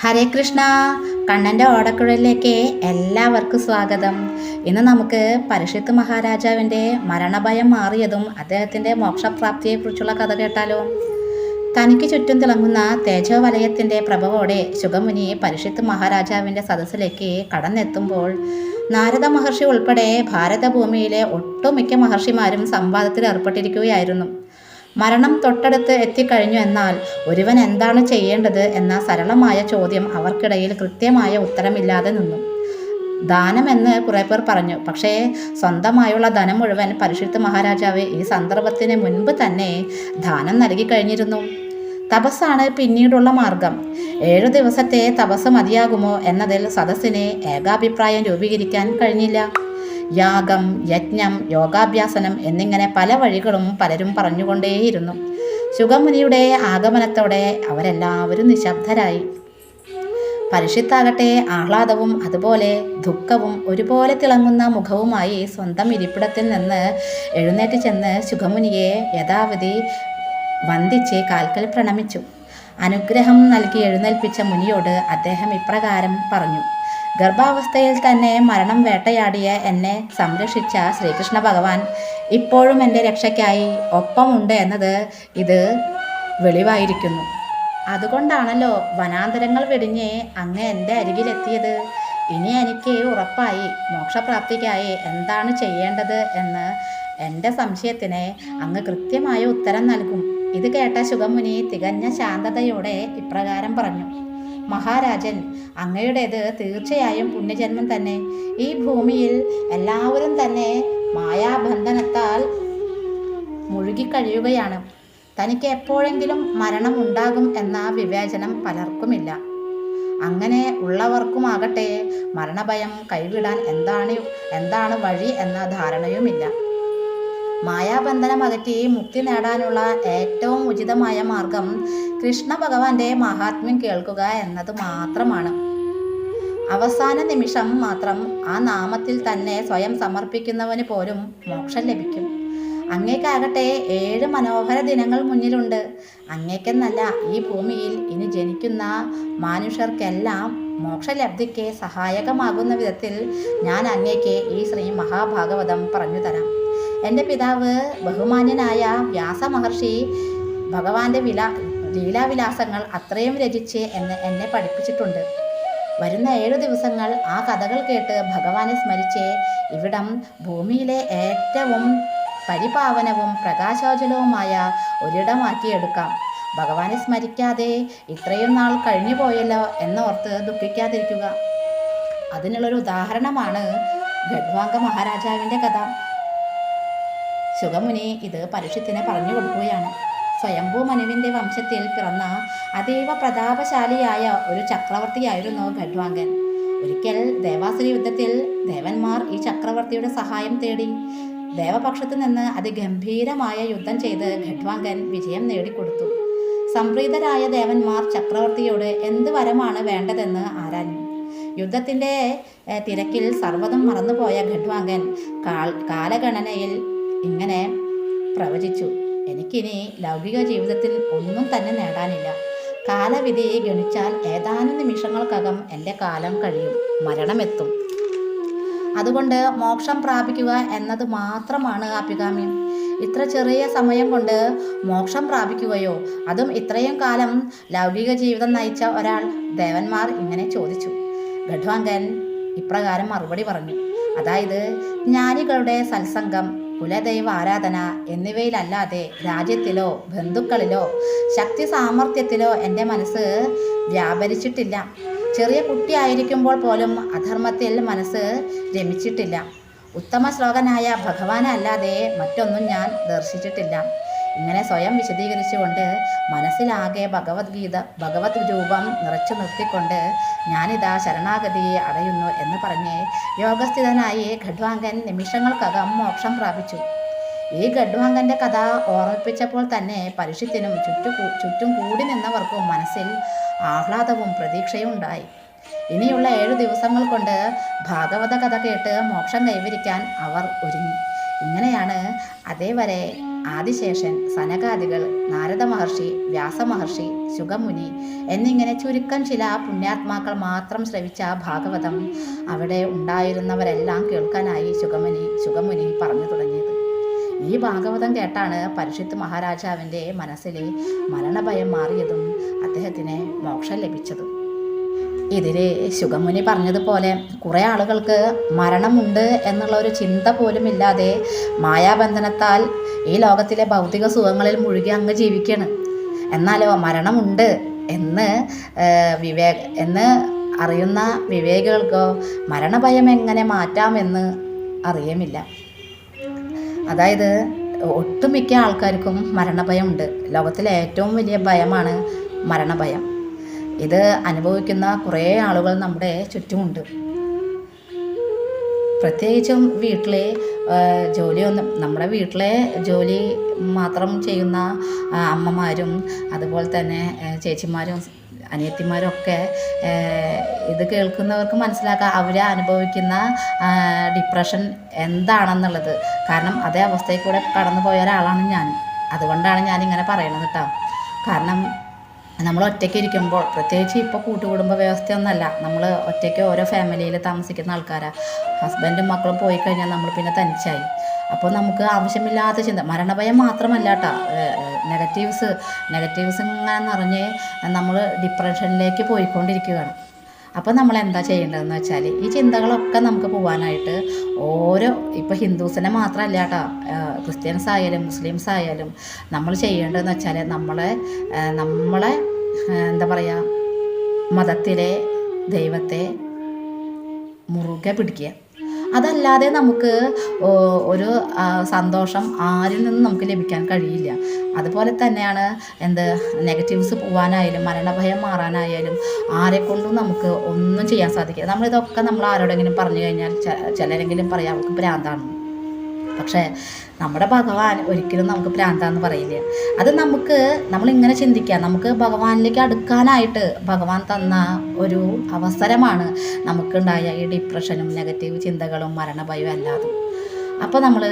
ഹരേ കൃഷ്ണ. കണ്ണന്റെ ഓടക്കുഴലിലേക്ക് എല്ലാവർക്കും സ്വാഗതം. ഇന്ന് നമുക്ക് പരിഷത്ത് മഹാരാജാവിന്റെ മരണഭയം മാറിയതും അദ്ദേഹത്തിന്റെ മോക്ഷപ്രാപ്തിയെക്കുറിച്ചുള്ള കഥ കേട്ടാലോ? തനിക്ക് ചുറ്റും തിളങ്ങുന്ന തേജോവലയത്തിന്റെ പ്രഭവോടെ ശുഗമുനി പരിഷത്ത് മഹാരാജാവിന്റെ സദസ്സിലേക്ക് കടന്നെത്തുമ്പോൾ നാരദ മഹർഷി ഉൾപ്പെടെ ഭാരതഭൂമിയിലെ ഒട്ടുമിക്ക മഹർഷിമാരും സംവാദത്തിൽ ഏർപ്പെട്ടിരിക്കുകയായിരുന്നു. മരണം തൊട്ടടുത്ത് എത്തിക്കഴിഞ്ഞു എന്നാൽ ഒരുവൻ എന്താണ് ചെയ്യേണ്ടത് എന്ന സരളമായ ചോദ്യം അവർക്കിടയിൽ കൃത്യമായ ഉത്തരമില്ലാതെ നിന്നു. ദാനമെന്ന് കുറേ പേർ പറഞ്ഞു. പക്ഷേ സ്വന്തമായുള്ള ധനം മുഴുവൻ പരിശുദ്ധ മഹാരാജാവ് ഈ സന്ദർഭത്തിന് മുൻപ് തന്നെ ദാനം നൽകി കഴിഞ്ഞിരുന്നു. തപസ്സാണ് പിന്നീടുള്ള മാർഗം. ഏഴു ദിവസത്തെ തപസ് മതിയാകുമോ എന്നതിൽ സദസ്സിന് ഏകാഭിപ്രായം രൂപീകരിക്കാൻ കഴിഞ്ഞില്ല. യാഗം യജ്ഞം യോഗാഭ്യാസനം എന്നിങ്ങനെ പല വഴികളും പലരും പറഞ്ഞുകൊണ്ടേയിരുന്നു. ശുഗമുനിയുടെ ആഗമനത്തോടെ അവരെല്ലാവരും നിശബ്ദരായി. പരിഷിത്താകട്ടെ ആഹ്ലാദവും അതുപോലെ ദുഃഖവും ഒരുപോലെ തിളങ്ങുന്ന മുഖവുമായി സ്വന്തം ഇരിപ്പിടത്തിൽ നിന്ന് എഴുന്നേറ്റ് ചെന്ന് ശുഗമുനിയെ യഥാവധി വന്ദിച്ച് കാൽക്കൽ പ്രണമിച്ചു. അനുഗ്രഹം നൽകി എഴുന്നേൽപ്പിച്ച മുനിയോട് അദ്ദേഹം ഇപ്രകാരം പറഞ്ഞു. ഗർഭാവസ്ഥയിൽ തന്നെ മരണം വേട്ടയാടിയ എന്നെ സംരക്ഷിച്ച ശ്രീകൃഷ്ണ ഭഗവാൻ. ഇപ്പോഴും എന്റെ രക്ഷയ്ക്കായി ഒപ്പമുണ്ട് എന്നത് ഇത് വെളിവായിരിക്കുന്നു. അതുകൊണ്ടാണല്ലോ വനാന്തരങ്ങൾ വെടിഞ്ഞ് അങ്ങ് എന്റെ അരികിലെത്തിയത്. ഇനി എനിക്ക് ഉറപ്പായി മോക്ഷപ്രാപ്തിക്കായി എന്താണ് ചെയ്യേണ്ടത് എന്ന് എന്റെ സംശയത്തിന് അങ്ങ് കൃത്യമായ ഉത്തരം നൽകും. ഇത് കേട്ട ശുഗമുനി തികഞ്ഞ ശാന്തതയോടെ ഇപ്രകാരം പറഞ്ഞു. മഹാരാജൻ അങ്ങയുടേത് തീർച്ചയായും പുണ്യജന്മം തന്നെ. ഈ ഭൂമിയിൽ എല്ലാവരും തന്നെ മായാബന്ധനത്താൽ മുഴുകിക്കഴിയുകയാണ്. തനിക്ക് എപ്പോഴെങ്കിലും മരണം ഉണ്ടാകും എന്ന വിവേചനം പലർക്കുമില്ല. അങ്ങനെ ഉള്ളവർക്കുമാകട്ടെ മരണഭയം കൈവിടാൻ എന്താണ് എന്താണ് വഴി എന്ന ധാരണയുമില്ല. മായാബന്ധനം അകറ്റി മുക്തി നേടാനുള്ള ഏറ്റവും ഉചിതമായ മാർഗം കൃഷ്ണ ഭഗവാന്റെ മഹാത്മ്യം കേൾക്കുക എന്നത് മാത്രമാണ്. അവസാന നിമിഷം മാത്രം ആ നാമത്തിൽ തന്നെ സ്വയം സമർപ്പിക്കുന്നവന് പോലും മോക്ഷം ലഭിക്കും. അങ്ങേക്കാകട്ടെ ഏഴ് മനോഹര ദിനങ്ങൾ മുന്നിലുണ്ട്. അങ്ങേക്കെന്നല്ല ഈ ഭൂമിയിൽ ഇനി ജനിക്കുന്ന മനുഷ്യർക്കെല്ലാം മോക്ഷലബ്ധിക്ക് സഹായകമാകുന്ന വിധത്തിൽ ഞാൻ അങ്ങേക്ക് ഈ ശ്രീ മഹാഭാഗവതം പറഞ്ഞു തരാം. എന്റെ പിതാവ് ബഹുമാന്യനായ വ്യാസമഹർഷി ഭഗവാന്റെ വില ലീലാവിലാസങ്ങൾ അത്രയും രചിച്ച് എന്നെ എന്നെ പഠിപ്പിച്ചിട്ടുണ്ട്. വരുന്ന ഏഴ് ദിവസങ്ങൾ ആ കഥകൾ കേട്ട് ഭഗവാനെ സ്മരിച്ച് ഇവിടം ഭൂമിയിലെ ഏറ്റവും പരിപാവനവും പ്രകാശോജ്വലവുമായ ഒരിടമാക്കിയെടുക്കാം. ഭഗവാനെ സ്മരിക്കാതെ ഇത്രയും നാൾ കഴിഞ്ഞു പോയല്ലോ എന്നോർത്ത് ദുഃഖിക്കാതിരിക്കുക. അതിനുള്ളൊരു ഉദാഹരണമാണ് ഗഡ്വാങ്ക മഹാരാജാവിന്റെ കഥ. ശുഗമുനി ഇത് പരുഷത്തിനെ പറഞ്ഞു കൊടുക്കുകയാണ്. സ്വയംഭൂ മനുവിന്റെ വംശത്തിൽ പിറന്ന അതീവ പ്രതാപശാലിയായ ഒരു ചക്രവർത്തിയായിരുന്നു ഗഡ്വാങ്കൻ ഒരിക്കൽ ദേവാസുര യുദ്ധത്തിൽ ദേവന്മാർ ഈ ചക്രവർത്തിയുടെ സഹായം തേടി ദേവപക്ഷത്തു നിന്ന് അതിഗംഭീരമായ യുദ്ധം ചെയ്ത് ഖഡ്വാങ്കൻ വിജയം നേടിക്കൊടുത്തു. സംപ്രീതരായ ദേവന്മാർ ചക്രവർത്തിയോട് എന്ത് വരമാണ് വേണ്ടതെന്ന് ആരാഞ്ഞു. യുദ്ധത്തിന്റെ തിരക്കിൽ സർവതും മറന്നുപോയ ഖഡ്വാങ്കൻ കാലഗണനയിൽ ഇങ്ങനെ പ്രവചിച്ചു. എനിക്കിനി ലൗകിക ജീവിതത്തിൽ ഒന്നും തന്നെ നേടാനില്ല. കാലവിധി ഗണിച്ചാൽ ഏതാനും നിമിഷങ്ങൾക്കകം എന്റെ കാലം കഴിയും. മരണമെത്തും. അതുകൊണ്ട് മോക്ഷം പ്രാപിക്കുക എന്നത് മാത്രമാണ് അഭികാമ്യം. ഇത്ര ചെറിയ സമയം കൊണ്ട് മോക്ഷം പ്രാപിക്കുകയോ അതും ഇത്രയും കാലം ലൗകിക ജീവിതം നയിച്ച ഒരാൾ ദേവന്മാർ ഇങ്ങനെ ചോദിച്ചു. ഗഡ്വാങ്കൻ ഇപ്രകാരം മറുപടി പറഞ്ഞു. അതായത് ജ്ഞാനികളുടെ സത്സംഗം കുലദൈവ ആരാധന എന്നിവയിലല്ലാതെ രാജ്യത്തിലോ ബന്ധുക്കളിലോ ശക്തി സാമർഥ്യത്തിലോ എന്റെ മനസ്സ് വ്യാപരിച്ചിട്ടില്ല. ചെറിയ കുട്ടിയായിരിക്കുമ്പോൾ പോലും അധർമ്മത്തിൽ മനസ്സ് രമിച്ചിട്ടില്ല. ഉത്തമ ശ്ലോകനായ ഭഗവാനല്ലാതെ മറ്റൊന്നും ഞാൻ ദർശിച്ചിട്ടില്ല. ഇങ്ങനെ സ്വയം വിശദീകരിച്ചുകൊണ്ട് മനസ്സിലാകെ ഭഗവത്ഗീത ഭഗവത് രൂപം നിറച്ചു നിർത്തിക്കൊണ്ട് ഞാനിതാ ശരണാഗതിയെ അടയുന്നു എന്ന് പറഞ്ഞ് യോഗസ്ഥിതനായി ഖഡ്വാങ്കൻ നിമിഷങ്ങൾക്കകം മോക്ഷം പ്രാപിച്ചു. ഈ ഗഡ്വാങ്കന്റെ കഥ ഓർമ്മിപ്പിച്ചപ്പോൾ തന്നെ പരിഷത്തിനും ചുറ്റു ചുറ്റും കൂടി നിന്നവർക്കും മനസ്സിൽ ആഹ്ലാദവും പ്രതീക്ഷയും ഉണ്ടായി. ഇനിയുള്ള ഏഴു ദിവസങ്ങൾ കൊണ്ട് ഭാഗവത കഥ കേട്ട് മോക്ഷം കൈവരിക്കാൻ അവർ ഒരുങ്ങി. ഇങ്ങനെയാണ് അതേവരെ ആദിശേഷൻ സനകാദികൾ നാരദ മഹർഷി വ്യാസമഹർഷി ശുഗമുനി എന്നിങ്ങനെ ചുരുക്കം ചില പുണ്യാത്മാക്കൾ മാത്രം ശ്രവിച്ച ഭാഗവതം അവിടെ ഉണ്ടായിരുന്നവരെല്ലാം കേൾക്കാനായി ശുഗമുനി ശുഗമുനി പറഞ്ഞു തുടങ്ങിയത്. ഈ ഭാഗവതം കേട്ടാണ് പരിഷത്ത് മഹാരാജാവിന്റെ മനസ്സിലെ മരണഭയം മാറിയതും അദ്ദേഹത്തിന് മോക്ഷം ലഭിച്ചതും. ഇതിൽ ശുഗമുനി പറഞ്ഞതുപോലെ കുറേ ആളുകൾക്ക് മരണമുണ്ട് എന്നുള്ള ഒരു ചിന്ത പോലും ഇല്ലാതെ മായാബന്ധനത്താൽ ഈ ലോകത്തിലെ ഭൗതിക സുഖങ്ങളിൽ മുഴുകി അങ്ങ് ജീവിക്കുകയാണ് എന്നാലോ മരണമുണ്ട് എന്ന് വിവേക എന്ന് അറിയുന്ന വിവേകികൾക്കോ മരണഭയം എങ്ങനെ മാറ്റാമെന്ന് അറിയുമില്ല അതായത് ഒട്ടുമിക്ക ആൾക്കാർക്കും മരണഭയമുണ്ട്. ലോകത്തിലെ ഏറ്റവും വലിയ ഭയമാണ് മരണഭയം. ഇത് അനുഭവിക്കുന്ന കുറേ ആളുകൾ നമ്മുടെ ചുറ്റുമുണ്ട്. പ്രത്യേകിച്ചും വീട്ടിലെ ജോലിയൊന്നും നമ്മുടെ വീട്ടിലെ ജോലി മാത്രം ചെയ്യുന്ന അമ്മമാരും അതുപോലെ തന്നെ ചേച്ചിമാരും അനിയത്തിമാരും ഒക്കെ ഇത് കേൾക്കുന്നവർക്ക് മനസ്സിലാക്കാം അവർ അനുഭവിക്കുന്ന ഡിപ്രഷൻ എന്താണെന്നുള്ളത്. കാരണം അതേ അവസ്ഥയിൽ കൂടെ കടന്നു പോയ ഒരാളാണ് ഞാൻ. അതുകൊണ്ടാണ് ഞാനിങ്ങനെ പറയണത് കേട്ടോ കാരണം നമ്മൾ ഒറ്റയ്ക്ക് ഇരിക്കുമ്പോൾ പ്രത്യേകിച്ച് ഇപ്പോൾ കൂട്ടുകുടുംബ വ്യവസ്ഥയൊന്നുമല്ല. നമ്മൾ ഒറ്റയ്ക്ക് ഓരോ ഫാമിലിയിൽ താമസിക്കുന്ന ആൾക്കാരാണ് ഹസ്ബൻഡും മക്കളും പോയി കഴിഞ്ഞാൽ നമ്മൾ പിന്നെ തനിച്ചായി. അപ്പോൾ നമുക്ക് ആവശ്യമില്ലാത്ത ചിന്ത. മരണഭയം മാത്രമല്ല കേട്ടോ. നെഗറ്റീവ്സ് നെഗറ്റീവ്സ് ഇങ്ങനെ നിറഞ്ഞ് നമ്മൾ ഡിപ്രഷനിലേക്ക് പോയിക്കൊണ്ടിരിക്കുകയാണ്. അപ്പോൾ നമ്മൾ എന്താ ചെയ്യേണ്ടതെന്ന് വെച്ചാൽ ഈ ചിന്തകളൊക്കെ നമുക്ക് പോകാനായിട്ട് ഓരോ ഇപ്പോൾ ഹിന്ദുസിനെ മാത്രമല്ല കേട്ടോ ക്രിസ്ത്യൻസ് ആയാലും മുസ്ലിംസ് ആയാലും നമ്മൾ ചെയ്യേണ്ടതെന്ന് വെച്ചാൽ നമ്മളെ നമ്മളെ എന്താ പറയുക മതത്തിലെ ദൈവത്തെ മുറുകെ പിടിക്കുക. അതല്ലാതെ നമുക്ക് ഒരു സന്തോഷം ആരിൽ നിന്നും നമുക്ക് ലഭിക്കാൻ കഴിയില്ല. അതുപോലെ തന്നെയാണ് എന്ത് നെഗറ്റീവ്സ് പോകാനായാലും മരണഭയം മാറാനായാലും ആരെക്കൊണ്ടും നമുക്ക് ഒന്നും ചെയ്യാൻ സാധിക്കില്ല. നമ്മളിതൊക്കെ നമ്മൾ ആരോടെങ്കിലും പറഞ്ഞു കഴിഞ്ഞാൽ ചിലരെങ്കിലും പറയാം അവർക്ക് ഭ്രാന്താണ്. പക്ഷേ നമ്മുടെ ഭഗവാൻ ഒരിക്കലും നമുക്ക് പ്രാന്താന്ന് പറയില്ല. അത് നമുക്ക് നമ്മളിങ്ങനെ ചിന്തിക്കുക നമുക്ക് ഭഗവാനിലേക്ക് അടുക്കാനായിട്ട് ഭഗവാൻ തന്ന ഒരു അവസരമാണ് നമുക്കുണ്ടായ ഈ ഡിപ്രഷനും നെഗറ്റീവ് ചിന്തകളും മരണഭയവും അല്ലാതും അപ്പോൾ നമ്മൾ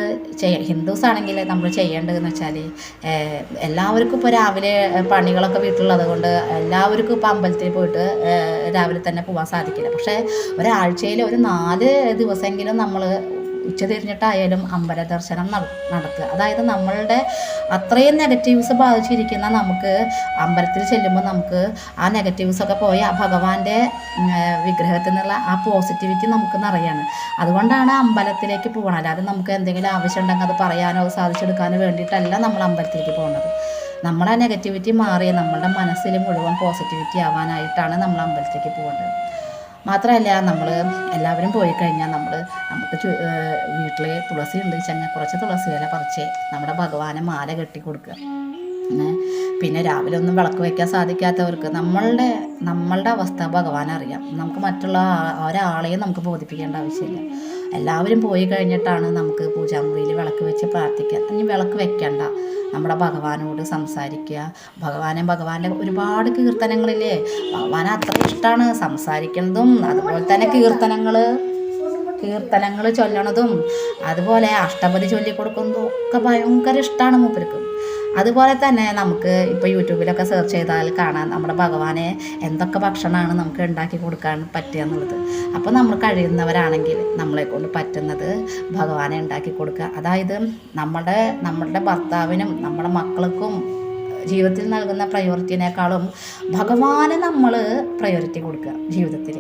ചെയ്യ ഹിന്ദുസ് ആണെങ്കിൽ നമ്മൾ ചെയ്യേണ്ടതെന്ന് വെച്ചാൽ എല്ലാവർക്കും ഇപ്പോൾ രാവിലെ പണികളൊക്കെ വീട്ടിലുള്ളത് കൊണ്ട് എല്ലാവർക്കും ഇപ്പോൾ അമ്പലത്തിൽ പോയിട്ട് രാവിലെ തന്നെ പോകാൻ സാധിക്കില്ല. പക്ഷേ ഒരാഴ്ചയിൽ ഒരു നാല് ദിവസമെങ്കിലും നമ്മൾ ഉച്ച തിരിഞ്ഞിട്ടായാലും അമ്പല ദർശനം നടത്തുക. അതായത് നമ്മളുടെ അത്രയും നെഗറ്റീവ്സ് ബാധിച്ചിരിക്കുന്ന നമുക്ക് അമ്പലത്തിൽ ചെല്ലുമ്പോൾ നമുക്ക് ആ നെഗറ്റീവ്സ് ഒക്കെ പോയി ആ ഭഗവാന്റെ വിഗ്രഹത്തിൽ നിന്നുള്ള ആ പോസിറ്റിവിറ്റി നമുക്ക് നിറയാണ്. അതുകൊണ്ടാണ് അമ്പലത്തിലേക്ക് പോകണം. അല്ലാതെ നമുക്ക് എന്തെങ്കിലും ആവശ്യം ഉണ്ടെങ്കിൽ അത് പറയാനോ സാധിച്ചെടുക്കാനോ വേണ്ടിയിട്ടല്ല നമ്മൾ അമ്പലത്തിലേക്ക് പോകുന്നത് നമ്മളെ നെഗറ്റിവിറ്റി മാറിയ നമ്മളുടെ മനസ്സിൽ മുഴുവൻ പോസിറ്റിവിറ്റി ആവാനായിട്ടാണ് നമ്മൾ അമ്പലത്തിലേക്ക് പോകേണ്ടത്. മാത്രമല്ല നമ്മൾ എല്ലാവരും പോയി കഴിഞ്ഞാൽ നമ്മൾ നമുക്ക് വീട്ടിൽ തുളസി ഉണ്ട് വെച്ചാൽ കുറച്ച് തുളസി ഇല പറിച്ച് നമ്മുടെ ഭഗവാനെ മാല കെട്ടി കൊടുക്കുക. പിന്നെ രാവിലെ ഒന്നും വിളക്ക് വയ്ക്കാൻ സാധിക്കാത്തവർക്ക് നമ്മളുടെ നമ്മളുടെ അവസ്ഥ ഭഗവാൻ അറിയാം. നമുക്ക് മറ്റുള്ള ഒരാളെയും നമുക്ക് ബോധിപ്പിക്കേണ്ട ആവശ്യമില്ല. എല്ലാവരും പോയി കഴിഞ്ഞിട്ടാണ് നമുക്ക് പൂജാമുറിയിൽ വിളക്ക് വെച്ച് പ്രാർത്ഥിക്കുക. ഇനി വിളക്ക് വെക്കണ്ട. നമ്മുടെ ഭഗവാനോട് സംസാരിക്കുക. ഭഗവാനെ ഭഗവാന്റെ ഒരുപാട് കീർത്തനങ്ങളില്ലേ? ഭഗവാൻ അത്ര ഇഷ്ടമാണ് സംസാരിക്കുന്നതും അതുപോലെ തന്നെ കീർത്തനങ്ങൾ കീർത്തനങ്ങൾ ചൊല്ലണതും അതുപോലെ അഷ്ടപതി ചൊല്ലിക്കൊടുക്കുന്നതും ഒക്കെ ഭയങ്കര ഇഷ്ടമാണ് മൂപ്പർക്ക്. അതുപോലെ തന്നെ നമുക്ക് ഇപ്പോൾ യൂട്യൂബിലൊക്കെ സെർച്ച് ചെയ്താൽ കാണാം നമ്മുടെ ഭഗവാനെ എന്തൊക്കെ ഭക്ഷണമാണ് നമുക്ക് ഉണ്ടാക്കി കൊടുക്കാൻ പറ്റുക എന്നുള്ളത്. അപ്പോൾ നമ്മൾ കഴിയുന്നവരാണെങ്കിൽ നമ്മളെ കൊണ്ട് പറ്റുന്നത് ഭഗവാനെ ഉണ്ടാക്കി കൊടുക്കുക. അതായത് നമ്മുടെ നമ്മളുടെ ഭർത്താവിനും നമ്മുടെ മക്കൾക്കും ജീവിതത്തിൽ നൽകുന്ന പ്രയോറിറ്റിനേക്കാളും ഭഗവാന് നമ്മൾ പ്രയോറിറ്റി കൊടുക്കുക ജീവിതത്തിൽ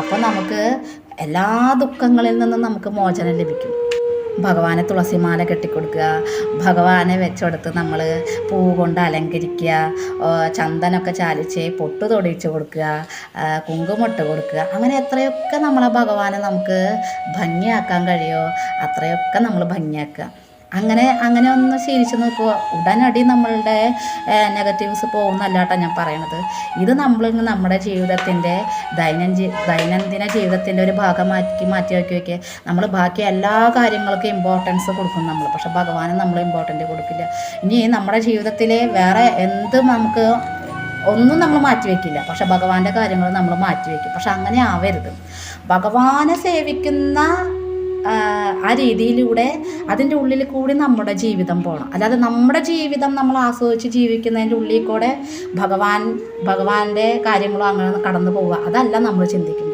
അപ്പോൾ നമുക്ക് എല്ലാ ദുഃഖങ്ങളിൽ നിന്നും നമുക്ക് മോചനം ലഭിക്കും. ഭഗവാനെ തുളസിമാല കെട്ടിക്കൊടുക്കുക ഭഗവാനെ വെച്ചെടുത്ത് നമ്മൾ പൂ കൊണ്ട് അലങ്കരിക്കുക ചന്ദനമൊക്കെ ചാലിച്ച് പൊട്ട് തൊടിയിച്ച് കൊടുക്കുക കുങ്കുമൊട്ട് കൊടുക്കുക. അങ്ങനെ എത്രയൊക്കെ നമ്മളെ ഭഗവാനെ നമുക്ക് ഭംഗിയാക്കാൻ കഴിയുമോ അത്രയൊക്കെ നമ്മൾ ഭംഗിയാക്കുക. അങ്ങനെ അങ്ങനെ ഒന്ന് ശീലിച്ച് നോക്കുക. ഉടനടി നമ്മളുടെ നെഗറ്റീവ്സ് പോകുന്നല്ല കേട്ടോ ഞാൻ പറയണത്. ഇത് നമ്മൾ നമ്മുടെ ജീവിതത്തിന്റെ ദൈനംജി ദൈനംദിന ജീവിതത്തിന്റെ ഒരു ഭാഗം മാറ്റി വയ്ക്കി വയ്ക്കുക നമ്മൾ ബാക്കി എല്ലാ കാര്യങ്ങൾക്കും ഇമ്പോർട്ടൻസ് കൊടുക്കും നമ്മൾ പക്ഷെ ഭഗവാന് നമ്മൾ ഇമ്പോർട്ടന്റ് കൊടുക്കില്ല. ഇനി നമ്മുടെ ജീവിതത്തിലെ വേറെ എന്ത് നമുക്ക് ഒന്നും നമ്മൾ മാറ്റി വയ്ക്കില്ല. പക്ഷെ ഭഗവാന്റെ കാര്യങ്ങൾ നമ്മൾ മാറ്റി വയ്ക്കും. പക്ഷെ അങ്ങനെ ആവരുത്. ഭഗവാനെ സേവിക്കുന്ന ആ, രീതിയിലൂടെ അതിന്റെ ഉള്ളിൽ കൂടി നമ്മുടെ ജീവിതം പോകണം അല്ലാതെ നമ്മുടെ ജീവിതം നമ്മൾ ആസ്വദിച്ച് ജീവിക്കുന്നതിന്റെ ഉള്ളിൽ കൂടെ ഭഗവാൻ ഭഗവാന്റെ കാര്യങ്ങളും അങ്ങനെ കടന്നു പോവുക. അതല്ല നമ്മൾ ചിന്തിക്കുന്നത്.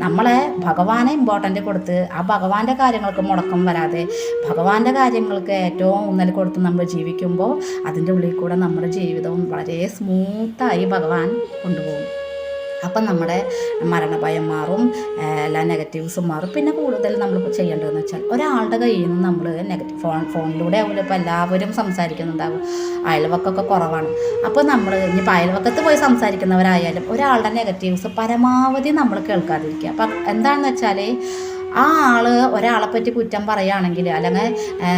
നമ്മളെ ഭഗവാനെ ഇമ്പോർട്ടന്റ് കൊടുത്ത് ആ ഭഗവാന്റെ കാര്യങ്ങൾക്ക് മുടക്കം വരാതെ ഭഗവാന്റെ കാര്യങ്ങൾക്ക് ഏറ്റവും ഊന്നൽ കൊടുത്ത് നമ്മൾ ജീവിക്കുമ്പോൾ അതിന്റെ ഉള്ളിൽ കൂടെ നമ്മുടെ ജീവിതവും വളരെ സ്മൂത്തായി ഭഗവാൻ കൊണ്ടുപോകും. അപ്പം നമ്മുടെ മരണഭയം മാറും എല്ലാ നെഗറ്റീവ്സും മാറും. പിന്നെ കൂടുതൽ നമ്മൾ ചെയ്യേണ്ടതെന്ന് വെച്ചാൽ ഒരാളുടെ കയ്യിൽ നിന്ന് നമ്മൾ നെഗറ്റീവ് ഫോൺ ഫോണിലൂടെ ആവുമല്ലോ ഇപ്പോൾ എല്ലാവരും സംസാരിക്കുന്നുണ്ടാവും. അയൽവക്കൊക്കെ കുറവാണ്. അപ്പോൾ നമ്മൾ ഇനിയിപ്പോൾ അയൽവക്കത്ത് പോയി സംസാരിക്കുന്നവരായാലും ഒരാളുടെ നെഗറ്റീവ്സ് പരമാവധി നമ്മൾ കേൾക്കാതിരിക്കുക. അപ്പം എന്താണെന്ന് വെച്ചാൽ ആ ആൾ ഒരാളെ പറ്റി കുറ്റം പറയുകയാണെങ്കിൽ അല്ലെങ്കിൽ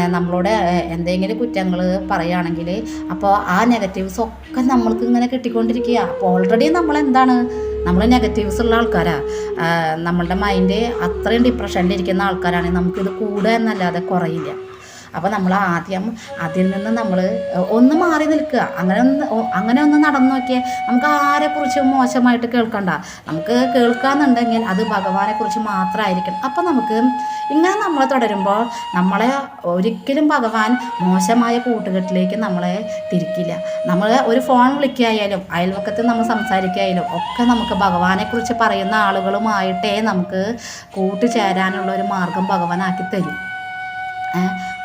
നമ്മളോട് എന്തെങ്കിലും കുറ്റങ്ങൾ പറയുകയാണെങ്കിൽ അപ്പോൾ ആ നെഗറ്റീവ്സ് ഒക്കെ നമ്മൾക്ക് ഇങ്ങനെ കിട്ടിക്കൊണ്ടിരിക്കുക അപ്പോൾ ഓൾറെഡി നമ്മൾ എന്താണ് നമ്മൾ നെഗറ്റീവ്സ് ഉള്ള ആൾക്കാരാ. ആഹ് നമ്മളുടെ മൈൻഡ് അത്രയും ഡിപ്രഷനിലിരിക്കുന്ന ആൾക്കാരാണെങ്കിൽ നമുക്കിത് കൂടുക എന്നല്ലാതെ കുറയില്ല. അപ്പോൾ നമ്മൾ ആദ്യം അതിൽ നിന്ന് നമ്മൾ ഒന്ന് മാറി നിൽക്കുക. അങ്ങനെ ഒന്ന് അങ്ങനെ ഒന്ന് നടന്നു നോക്കിയാൽ നമുക്ക് ആരെക്കുറിച്ചും മോശമായിട്ട് കേൾക്കണ്ട. നമുക്ക് കേൾക്കാന്നുണ്ടെങ്കിൽ അത് ഭഗവാനെക്കുറിച്ച് മാത്രമായിരിക്കണം. അപ്പോൾ നമുക്ക് ഇങ്ങനെ നമ്മൾ തുടരുമ്പോൾ നമ്മളെ ഒരിക്കലും ഭഗവാൻ മോശമായ കൂട്ടുകെട്ടിലേക്ക് നമ്മളെ തിരിക്കില്ല. നമ്മൾ ഒരു ഫോൺ വിളിക്കായാലും അയൽവക്കത്ത് നമ്മൾ സംസാരിക്കായാലും ഒക്കെ നമുക്ക് ഭഗവാനെക്കുറിച്ച് പറയുന്ന ആളുകളുമായിട്ടേ നമുക്ക് കൂട്ടുചേരാനുള്ള ഒരു മാർഗം ഭഗവാനാക്കി തരും.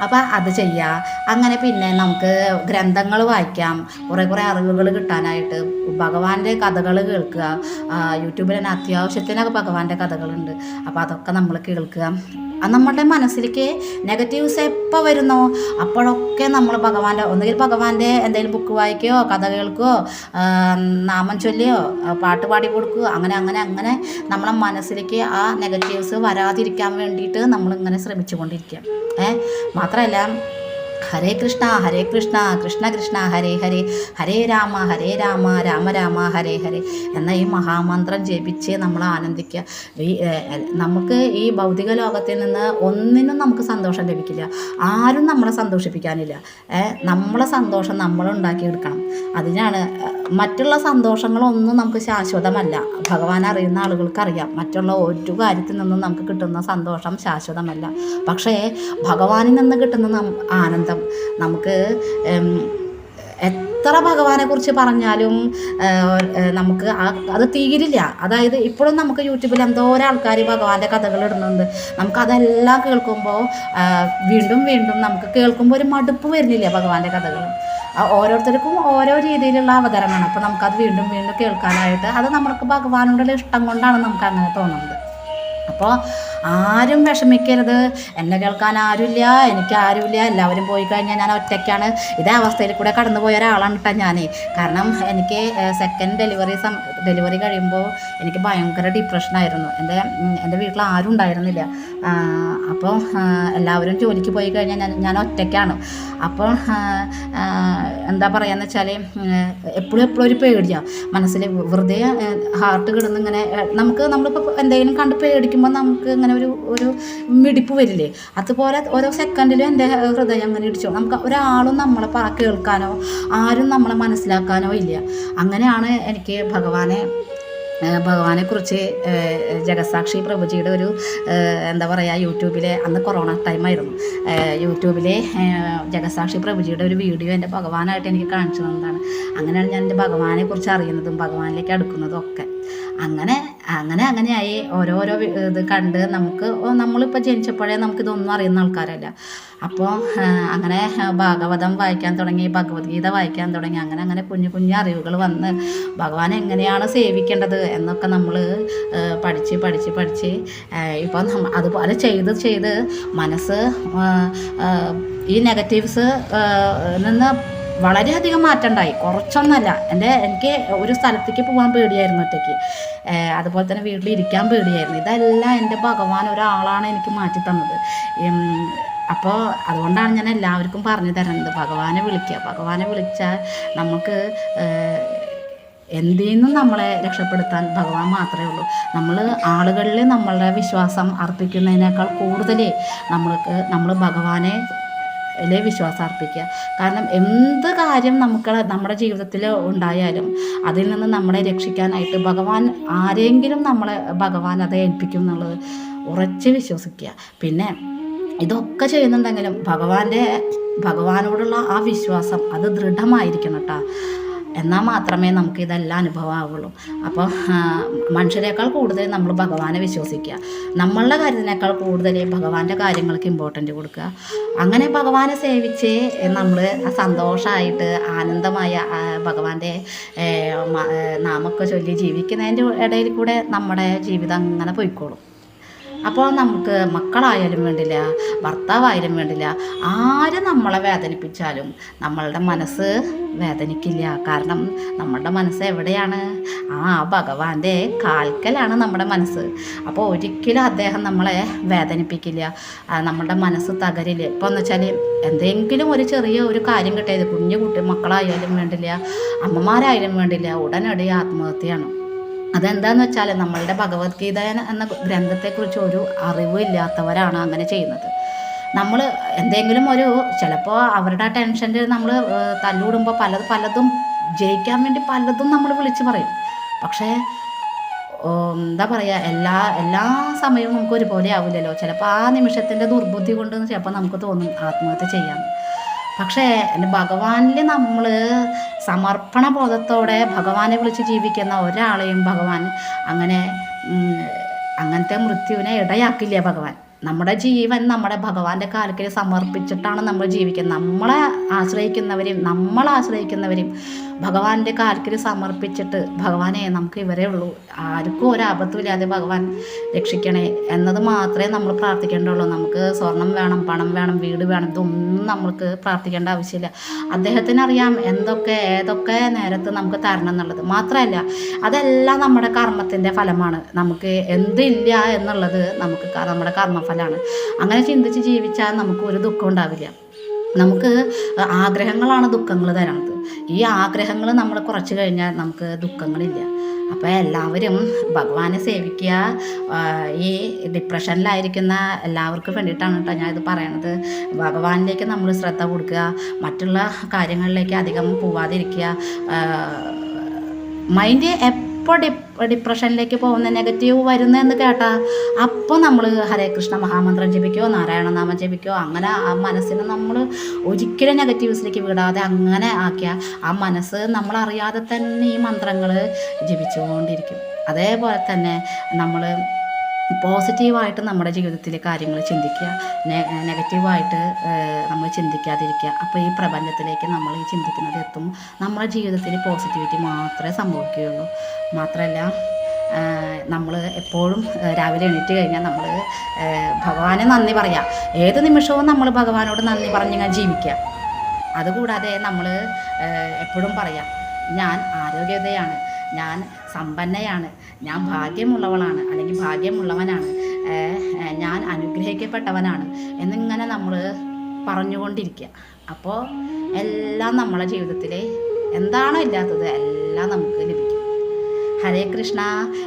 അപ്പോൾ അത് ചെയ്യുക അങ്ങനെ പിന്നെ നമുക്ക് ഗ്രന്ഥങ്ങൾ വായിക്കാം. കുറേ കുറേ അറിവുകൾ കിട്ടാനായിട്ട് ഭഗവാന്റെ കഥകൾ കേൾക്കുക. യൂട്യൂബിൽ തന്നെ അത്യാവശ്യത്തിനൊക്കെ ഭഗവാന്റെ കഥകളുണ്ട്. അപ്പോൾ അതൊക്കെ നമ്മൾ കേൾക്കുക. അത് നമ്മളുടെ മനസ്സിലേക്ക് നെഗറ്റീവ്സ് എപ്പോൾ വരുന്നോ അപ്പോഴൊക്കെ നമ്മൾ ഭഗവാന്റെ ഒന്നുകിൽ ഭഗവാന്റെ എന്തെങ്കിലും ബുക്ക് വായിക്കുകയോ കഥ കേൾക്കുകയോ നാമം ചൊല്ലിയോ പാട്ട് പാടി കൊടുക്കുകയോ അങ്ങനെ അങ്ങനെ അങ്ങനെ നമ്മളെ മനസ്സിലേക്ക് ആ നെഗറ്റീവ്സ് വരാതിരിക്കാൻ വേണ്ടിയിട്ട് നമ്മളിങ്ങനെ ശ്രമിച്ചുകൊണ്ടിരിക്കുക. ഏ? മാത്രമല്ല ഹരേ കൃഷ്ണ ഹരേ കൃഷ്ണ കൃഷ്ണ കൃഷ്ണ ഹരേ ഹരേ. ഹരേ രാമ ഹരേ രാമ രാമ രാമ ഹരേ ഹരേ. എന്ന ഈ മഹാമന്ത്രം ജപിച്ച് നമ്മൾ ആനന്ദിക്കുക. ഈ നമുക്ക് ഈ ഭൗതിക ലോകത്തിൽ നിന്ന് ഒന്നിനും നമുക്ക് സന്തോഷം ലഭിക്കില്ല. ആരും നമ്മളെ സന്തോഷിപ്പിക്കാനില്ല. നമ്മളെ സന്തോഷം നമ്മൾ ഉണ്ടാക്കിയെടുക്കണം. അതിനാണ് മറ്റുള്ള സന്തോഷങ്ങളൊന്നും നമുക്ക് ശാശ്വതമല്ല. ഭഗവാൻ അറിയുന്ന ആളുകൾക്ക് അറിയാം മറ്റുള്ള ഒരു കാര്യത്തിൽ നിന്നും നമുക്ക് കിട്ടുന്ന സന്തോഷം ശാശ്വതമല്ല. പക്ഷേ ഭഗവാനിൽ നിന്ന് കിട്ടുന്ന നം- ആനന്ദം നമുക്ക് എത്ര ഭഗവാനെ കുറിച്ച് പറഞ്ഞാലും നമുക്ക് അത് തീരില്ല. അതായത് ഇപ്പോഴും നമുക്ക് യൂട്യൂബിൽ എന്തോരം ആൾക്കാർ ഭഗവാന്റെ കഥകൾ ഇടുന്നുണ്ട്. നമുക്കതെല്ലാം കേൾക്കുമ്പോൾ വീണ്ടും വീണ്ടും നമുക്ക് കേൾക്കുമ്പോൾ ഒരു മടുപ്പ് വരുന്നില്ല ഭഗവാന്റെ കഥകൾ ഓരോരുത്തർക്കും ഓരോ രീതിയിലുള്ള അവതരണമാണ്. അപ്പോൾ നമുക്കത് വീണ്ടും വീണ്ടും കേൾക്കാനായിട്ട് അത് നമ്മൾക്ക് ഭഗവാനോടുള്ള ഇഷ്ടം കൊണ്ടാണ് നമുക്ക് അങ്ങനെ തോന്നുന്നത്. അപ്പോൾ ആരും വിഷമിക്കരുത്. എന്നെ കേൾക്കാൻ ആരുമില്ല എനിക്ക് ആരുമില്ല. എല്ലാവരും പോയി കഴിഞ്ഞാൽ ഞാൻ ഒറ്റയ്ക്കാണ്. ഇതേ അവസ്ഥയിൽ കൂടെ കടന്നു പോയ ഒരാളാണ് കേട്ടോ ഞാൻ കാരണം എനിക്ക് സെക്കൻഡ് ഡെലിവറി സം ഡെലിവറി കഴിയുമ്പോൾ എനിക്ക് ഭയങ്കര ഡിപ്രഷനായിരുന്നു എന്റെ എന്റെ വീട്ടിൽ ആരും ഉണ്ടായിരുന്നില്ല. അപ്പോൾ എല്ലാവരും ജോലിക്ക് പോയി കഴിഞ്ഞാൽ ഞാൻ ഞാൻ ഒറ്റയ്ക്കാണ്. അപ്പോൾ എന്താ പറയുകയെന്ന് വെച്ചാൽ എപ്പോഴും എപ്പോഴും ഒരു പേടിയാണ് മനസ്സിൽ വെറുതെ ഹാർട്ട് കിടന്ന് ഇങ്ങനെ നമുക്ക് നമ്മളിപ്പോൾ എന്തെങ്കിലും കണ്ട് പേടിക്കുമ്പോൾ നമുക്ക് ഇങ്ങനെ ഒരു ഒരു മിടിപ്പ് വരില്ലേ? അതുപോലെ ഓരോ സെക്കൻഡിലും എന്റെ ഹൃദയം അങ്ങനെ ഇടിച്ചു. നമുക്ക് ഒരാളും നമ്മളെ പറ കേൾക്കാനോ ആരും നമ്മളെ മനസ്സിലാക്കാനോ ഇല്ല. അങ്ങനെയാണ് എനിക്ക് ഭഗവാനെ ഭഗവാനെക്കുറിച്ച് ജഗസാക്ഷി പ്രഭുജിയുടെ ഒരു എന്താ പറയുക യൂട്യൂബിലെ അന്ന് കൊറോണ ടൈമായിരുന്നു യൂട്യൂബിലെ ജഗസാക്ഷി പ്രഭുജിയുടെ ഒരു വീഡിയോ എന്റെ ഭഗവാനായിട്ട് എനിക്ക് കാണിച്ചു തന്നതാണ് അങ്ങനെയാണ് ഞാൻ എന്റെ ഭഗവാനെക്കുറിച്ച് അറിയുന്നതും ഭഗവാനിലേക്ക് അടുക്കുന്നതും ഒക്കെ. അങ്ങനെ അങ്ങനെ അങ്ങനെയായി. ഓരോരോ ഇത് കണ്ട് നമുക്ക് നമ്മളിപ്പോൾ ജനിച്ചപ്പോഴേ നമുക്കിതൊന്നും അറിയുന്ന ആൾക്കാരല്ല. അപ്പോൾ അങ്ങനെ ഭാഗവതം വായിക്കാൻ തുടങ്ങി ഭഗവത്ഗീത വായിക്കാൻ തുടങ്ങി അങ്ങനെ അങ്ങനെ കുഞ്ഞു കുഞ്ഞു അറിവുകൾ വന്ന് ഭഗവാൻ എങ്ങനെയാണ് സേവിക്കേണ്ടത് എന്നൊക്കെ നമ്മൾ പഠിച്ച് പഠിച്ച് പഠിച്ച് ഇപ്പോൾ അതുപോലെ ചെയ്ത് ചെയ്ത് മനസ്സ് ഈ നെഗറ്റീവ്സ് നിന്ന് വളരെയധികം മാറ്റമുണ്ടായി. കുറച്ചൊന്നല്ല. എന്റെ എനിക്ക് ഒരു സ്ഥലത്തേക്ക് പോകാൻ പേടിയായിരുന്നു ഒറ്റയ്ക്ക്. അതുപോലെ തന്നെ വീട്ടിലിരിക്കാൻ പേടിയായിരുന്നു. ഇതെല്ലാം എന്റെ ഭഗവാൻ ഒരാളാണ് എനിക്ക് മാറ്റി തന്നത്. അപ്പോൾ അതുകൊണ്ടാണ് ഞാൻ എല്ലാവർക്കും പറഞ്ഞു തരുന്നത്. ഭഗവാനെ വിളിക്കുക. ഭഗവാനെ വിളിച്ചാൽ നമുക്ക് എന്തിൽ നിന്നും നമ്മളെ രക്ഷപ്പെടുത്താൻ ഭഗവാൻ മാത്രമേ ഉള്ളൂ. നമ്മൾ ആളുകളിൽ നമ്മളുടെ വിശ്വാസം അർപ്പിക്കുന്നതിനേക്കാൾ കൂടുതൽ നമ്മൾക്ക് നമ്മൾ ഭഗവാനെ ലെ വിശ്വാസം അർപ്പിക്കുക കാരണം എന്ത് കാര്യം നമുക്ക് നമ്മുടെ ജീവിതത്തിൽ ഉണ്ടായാലും അതിൽ നിന്ന് നമ്മളെ രക്ഷിക്കാനായിട്ട് ഭഗവാൻ ആരെങ്കിലും നമ്മളെ ഭഗവാൻ അത് ഏൽപ്പിക്കും എന്നുള്ളത് ഉറച്ച് വിശ്വസിക്കുക. പിന്നെ ഇതൊക്കെ ചെയ്യുന്നുണ്ടെങ്കിലും ഭഗവാന്റെ ഭഗവാനോടുള്ള ആ വിശ്വാസം അത് ദൃഢമായിരിക്കണം കേട്ടോ എന്നാൽ മാത്രമേ നമുക്ക് ഇതെല്ലാം അനുഭവമാവുള്ളൂ. അപ്പോൾ മനുഷ്യരെക്കാൾ കൂടുതൽ നമ്മൾ ഭഗവാനെ വിശ്വസിക്കുക. നമ്മളുടെ കാര്യത്തിനേക്കാൾ കൂടുതൽ ഭഗവാന്റെ കാര്യങ്ങൾക്ക് ഇമ്പോർട്ടന്റ് കൊടുക്കുക. അങ്ങനെ ഭഗവാനെ സേവിച്ച് നമ്മൾ സന്തോഷമായിട്ട് ആനന്ദമായ ഭഗവാന്റെ നാമൊക്കെ ചൊല്ലി ജീവിക്കുന്നതിന്റെ ഇടയിൽ കൂടെ നമ്മുടെ ജീവിതം അങ്ങനെ പോയിക്കോളും. അപ്പോൾ നമുക്ക് മക്കളായാലും വേണ്ടില്ല ഭർത്താവായാലും വേണ്ടില്ല ആര് നമ്മളെ വേദനിപ്പിച്ചാലും നമ്മളുടെ മനസ്സ് വേദനിക്കില്ല. കാരണം നമ്മളുടെ മനസ്സ് എവിടെയാണ്? ആ ഭഗവാന്റെ കാൽക്കലാണ് നമ്മുടെ മനസ്സ്. അപ്പോൾ ഒരിക്കലും അദ്ദേഹം നമ്മളെ വേദനിപ്പിക്കില്ല. നമ്മളുടെ മനസ്സ് തകരില്ല. ഇപ്പോൾ എന്ന് വെച്ചാൽ എന്തെങ്കിലും ഒരു ചെറിയ ഒരു കാര്യം കിട്ടിയത് കുഞ്ഞു കുട്ടി മക്കളായാലും വേണ്ടില്ല അമ്മമാരായാലും വേണ്ടില്ല ഉടനടി ആത്മഹത്യയാണ്. അതെന്താന്ന് വെച്ചാൽ നമ്മളുടെ ഭഗവത്ഗീത എന്ന ഗ്രന്ഥത്തെക്കുറിച്ച് ഒരു അറിവും ഇല്ലാത്തവരാണ് അങ്ങനെ ചെയ്യുന്നത്. നമ്മൾ എന്തെങ്കിലും ഒരു ചിലപ്പോൾ അവരുടെ ആ നമ്മൾ തല്ലുകൂടുമ്പോൾ പലതും പലതും ജയിക്കാൻ വേണ്ടി പലതും നമ്മൾ വിളിച്ച് പറയും. പക്ഷേ എന്താ പറയുക എല്ലാ എല്ലാ സമയവും നമുക്ക് ഒരുപോലെ ആവില്ലല്ലോ. ചിലപ്പോൾ ആ നിമിഷത്തിന്റെ ദുർബുദ്ധി കൊണ്ട് ചിലപ്പോൾ നമുക്ക് തോന്നും ആത്മഹത്യ ചെയ്യാൻ പക്ഷേ എന്റെ ഭഗവാനിൽ നമ്മൾ സമർപ്പണ ബോധത്തോടെ ഭഗവാനെ വിളിച്ച് ജീവിക്കുന്ന ഒരാളെയും ഭഗവാൻ അങ്ങനെ അങ്ങനത്തെ മൃത്യുവിനെ ഇടയാക്കില്ല ഭഗവാൻ. നമ്മുടെ ജീവൻ നമ്മുടെ ഭഗവാന്റെ കാലത്തിൽ സമർപ്പിച്ചിട്ടാണ് നമ്മൾ ജീവിക്കുന്നത്. നമ്മളെ ആശ്രയിക്കുന്നവരെയും നമ്മൾ ആശ്രയിക്കുന്നവരെയും ഭഗവാന്റെ കാൽക്കിൽ സമർപ്പിച്ചിട്ട് ഭഗവാനെ നമുക്ക് ഇവരേ ഉള്ളൂ. ആർക്കും ഒരു ആപത്തുമില്ലാതെ ഭഗവാൻ രക്ഷിക്കണേ എന്നത് മാത്രമേ നമ്മൾ പ്രാർത്ഥിക്കേണ്ടുള്ളൂ. നമുക്ക് സ്വർണം വേണം പണം വേണം വീട് വേണം ഇതൊന്നും നമ്മൾക്ക് പ്രാർത്ഥിക്കേണ്ട ആവശ്യമില്ല. അദ്ദേഹത്തിന് അറിയാം എന്തൊക്കെ ഏതൊക്കെ നേരത്ത് നമുക്ക് തരണം എന്നുള്ളത്. മാത്രമല്ല അതെല്ലാം നമ്മുടെ കർമ്മത്തിന്റെ ഫലമാണ്. നമുക്ക് എന്തില്ല എന്നുള്ളത് നമുക്ക് നമ്മുടെ നമ്മുടെ കർമ്മഫലമാണ് അങ്ങനെ ചിന്തിച്ച് ജീവിച്ചാൽ നമുക്ക് ഒരു ദുഃഖം ഉണ്ടാവില്ല. നമുക്ക് ആഗ്രഹങ്ങളാണ് ദുഃഖങ്ങൾ തരണത് ഈ ആഗ്രഹങ്ങൾ നമ്മൾ കുറച്ച് കഴിഞ്ഞാൽ നമുക്ക് ദുഃഖങ്ങളില്ല. അപ്പോൾ എല്ലാവരും ഭഗവാനെ സേവിക്കുക. ഈ ഡിപ്രഷനിലായിരിക്കുന്ന എല്ലാവർക്കും വേണ്ടിയിട്ടാണ് കേട്ടോ ഞാനിത് പറയണത്. ഭഗവാനിലേക്ക് നമ്മൾ ശ്രദ്ധ കൊടുക്കുക. മറ്റുള്ള കാര്യങ്ങളിലേക്ക് അധികം പോവാതിരിക്കുക. മൈൻഡ് എപ്പോൾ ഡി ഡിപ്രഷനിലേക്ക് പോകുന്ന നെഗറ്റീവ് വരുന്നതെന്ന് കേട്ടാൽ അപ്പോൾ നമ്മൾ ഹരേ കൃഷ്ണ മഹാമന്ത്രം ജപിക്കോ നാരായണ നാമം ജപിക്കോ അങ്ങനെ ആ മനസ്സിനെ നമ്മൾ ഒരിക്കലും നെഗറ്റീവ്സിലേക്ക് വിടാതെ അങ്ങനെ ആക്കിയ ആ മനസ്സ് നമ്മളറിയാതെ തന്നെ ഈ മന്ത്രങ്ങൾ ജപിച്ചുകൊണ്ടിരിക്കും. അതേപോലെ തന്നെ നമ്മൾ പോസിറ്റീവായിട്ട് നമ്മുടെ ജീവിതത്തിലെ കാര്യങ്ങൾ ചിന്തിക്കുക നെഗറ്റീവായിട്ട് നമ്മൾ ചിന്തിക്കാതിരിക്കുക. അപ്പോൾ ഈ പ്രപഞ്ചത്തിലേക്ക് നമ്മൾ ഈ ചിന്തിക്കുന്നത് എത്തും. നമ്മുടെ ജീവിതത്തിൽ പോസിറ്റിവിറ്റി മാത്രമേ സംഭവിക്കുകയുള്ളൂ. മാത്രമല്ല നമ്മൾ എപ്പോഴും രാവിലെ എണീറ്റ് കഴിഞ്ഞാൽ നമ്മൾ ഭഗവാനെ നന്ദി പറയാം. ഏത് നിമിഷവും നമ്മൾ ഭഗവാനോട് നന്ദി പറഞ്ഞിങ്ങനെ ജീവിക്കുക. അതുകൂടാതെ നമ്മൾ എപ്പോഴും പറയാം ഞാൻ ആരോഗ്യതയാണ്. ഞാൻ സമ്പന്നയാണ്. ഞാൻ ഭാഗ്യമുള്ളവളാണ് അല്ലെങ്കിൽ ഭാഗ്യമുള്ളവനാണ് ഞാൻ അനുഗ്രഹിക്കപ്പെട്ടവനാണ് എന്നിങ്ങനെ നമ്മൾ പറഞ്ഞുകൊണ്ടിരിക്കുക അപ്പോൾ എല്ലാം നമ്മളെ ജീവിതത്തിൽ എന്താണോ ഇല്ലാത്തത് എല്ലാം നമുക്ക് ലഭിക്കും. ഹരേ കൃഷ്ണ.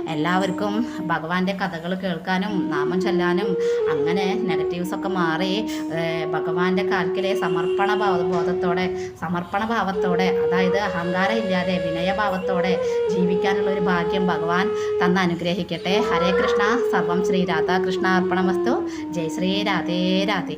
എല്ലാവർക്കും ഭഗവാന്റെ കഥകൾ കേൾക്കാനും നാമം ചൊല്ലാനും അങ്ങനെ നെഗറ്റീവ്സൊക്കെ മാറി ഭഗവാന്റെ കാൽക്കിലെ സമർപ്പണ ബോധത്തോടെ സമർപ്പണ ഭാവത്തോടെ അതായത് അഹങ്കാരം ഇല്ലാതെ വിനയഭാവത്തോടെ ജീവിക്കാനുള്ള ഒരു ഭാഗ്യം ഭഗവാൻ തന്ന് അനുഗ്രഹിക്കട്ടെ. ഹരേ കൃഷ്ണ. സർവം ശ്രീ രാധാകൃഷ്ണ അർപ്പണ വസ്തു ജയ് ശ്രീ രാധേ രാധേ.